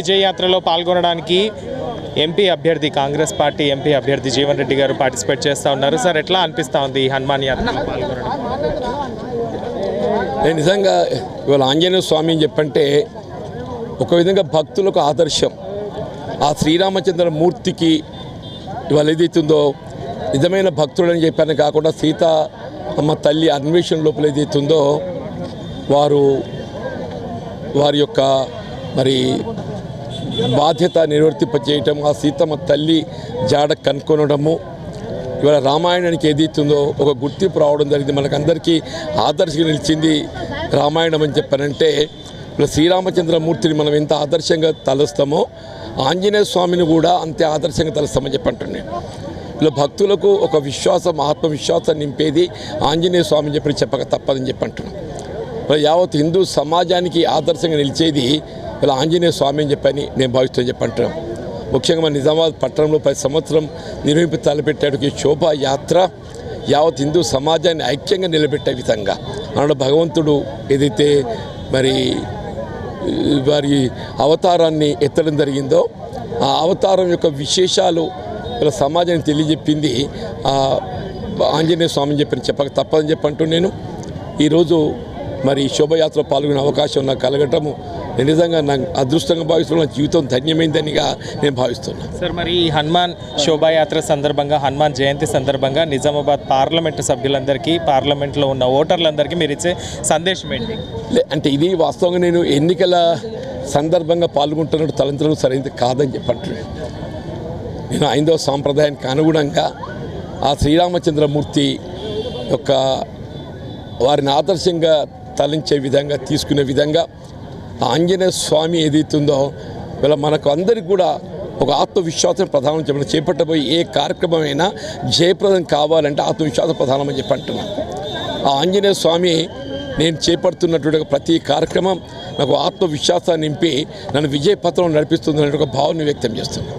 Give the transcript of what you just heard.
విజయయాత్రలో పాల్గొనడానికి ఎంపీ అభ్యర్థి Congress party MP అభ్యర్థి జీవన్ రెడ్డి గారు పార్టిసిపేట్ చేస్తూ ఉన్నారు. సార్ ఎట్లా అనిపిస్తూ ఉంది ఈ హనుమాన్ యాత్రలో పాల్గొనడం? నేను నిజంగా ఇవాళ ఆంజనేయ స్వామి అని చెప్పంటే ఒక విధంగా భక్తులకు ఆదర్శం. ఆ శ్రీరామచంద్ర మూర్తికి ఇవాళ ఏదైతుందో నిజమైన భక్తుడని చెప్పాను కాకుండా సీత అమ్మ తల్లి అన్వేషణ లోపల ఏదైతుందో వారు వారి యొక్క మరి బాధ్యత నిర్వర్తింప చేయటం ఆ సీతమ్మ తల్లి జాడ కనుక్కొనడము. ఇవాళ రామాయణానికి ఏదైతుందో ఒక గుర్తింపు రావడం జరిగింది. మనకందరికీ ఆదర్శంగా నిలిచింది రామాయణం అని చెప్పానంటే ఇప్పుడు శ్రీరామచంద్రమూర్తిని మనం ఎంత ఆదర్శంగా తలుస్తామో ఆంజనేయ స్వామిని కూడా అంతే ఆదర్శంగా తలుస్తామని చెప్పంటున్నాను ఇలా భక్తులకు ఒక విశ్వాసం ఆత్మవిశ్వాసం నింపేది ఆంజనేయ స్వామి అని చెప్పి చెప్పక తప్పదని చెప్పి యావత్ హిందూ సమాజానికి ఆదర్శంగా నిలిచేది ఇలా ఆంజనేయ స్వామి అని చెప్పని నేను భావిస్తూ చెప్పి అంటున్నాం. ముఖ్యంగా మన నిజామాబాద్ పట్టణంలో ప్రతి సంవత్సరం నిర్వహింపి తలపెట్టాడు ఈ శోభాయాత్ర యావత్ హిందూ సమాజాన్ని ఐక్యంగా నిలబెట్టే విధంగా. అన్నాడు భగవంతుడు ఏదైతే మరి వారి అవతారాన్ని ఎత్తడం జరిగిందో ఆ అవతారం యొక్క విశేషాలు ఇలా సమాజానికి తెలియజెప్పింది ఆ ఆంజనేయ స్వామిని చెప్పిన చెప్పక తప్పదని చెప్పంటూ నేను. ఈరోజు మరి ఈ శోభయాత్రలో పాల్గొనే అవకాశం నాకు కలగటము నేను నిజంగా నాకు అదృష్టంగా భావిస్తున్నాను నా జీవితం ధన్యమైందనిగా నేను భావిస్తున్నాను సార్ మరి ఈ హనుమాన్ శోభాయాత్ర సందర్భంగా హనుమాన్ జయంతి సందర్భంగా నిజామాబాద్ పార్లమెంటు సభ్యులందరికీ పార్లమెంట్లో ఉన్న ఓటర్లందరికీ మీరు ఇచ్చే సందేశం ఏంటి? అంటే ఇది వాస్తవంగా నేను ఎన్నికల సందర్భంగా పాల్గొంటున్నట్టు తలంతరం సరైనది కాదని చెప్పంటున్నాను నేను ఐదవ సాంప్రదాయానికి అనుగుణంగా ఆ శ్రీరామచంద్రమూర్తి యొక్క వారిని ఆదర్శంగా తలించే విధంగా తీసుకునే విధంగా ఆ ఆంజనేయ స్వామి ఏదైతుందో ఇలా మనకు అందరికి కూడా ఒక ఆత్మవిశ్వాసం ప్రధానం చెప్పిన చేపట్టబోయే ఏ కార్యక్రమమైనా జయప్రదం కావాలంటే ఆత్మవిశ్వాసం ప్రధానమని చెప్పి అంటున్నాను ఆ ఆంజనేయ స్వామి నేను చేపడుతున్నటువంటి ప్రతి కార్యక్రమం నాకు ఆత్మవిశ్వాసాన్ని నింపి నన్ను విజయపత్రం నడిపిస్తుంది అనే ఒక భావాన్ని వ్యక్తం చేస్తున్నాను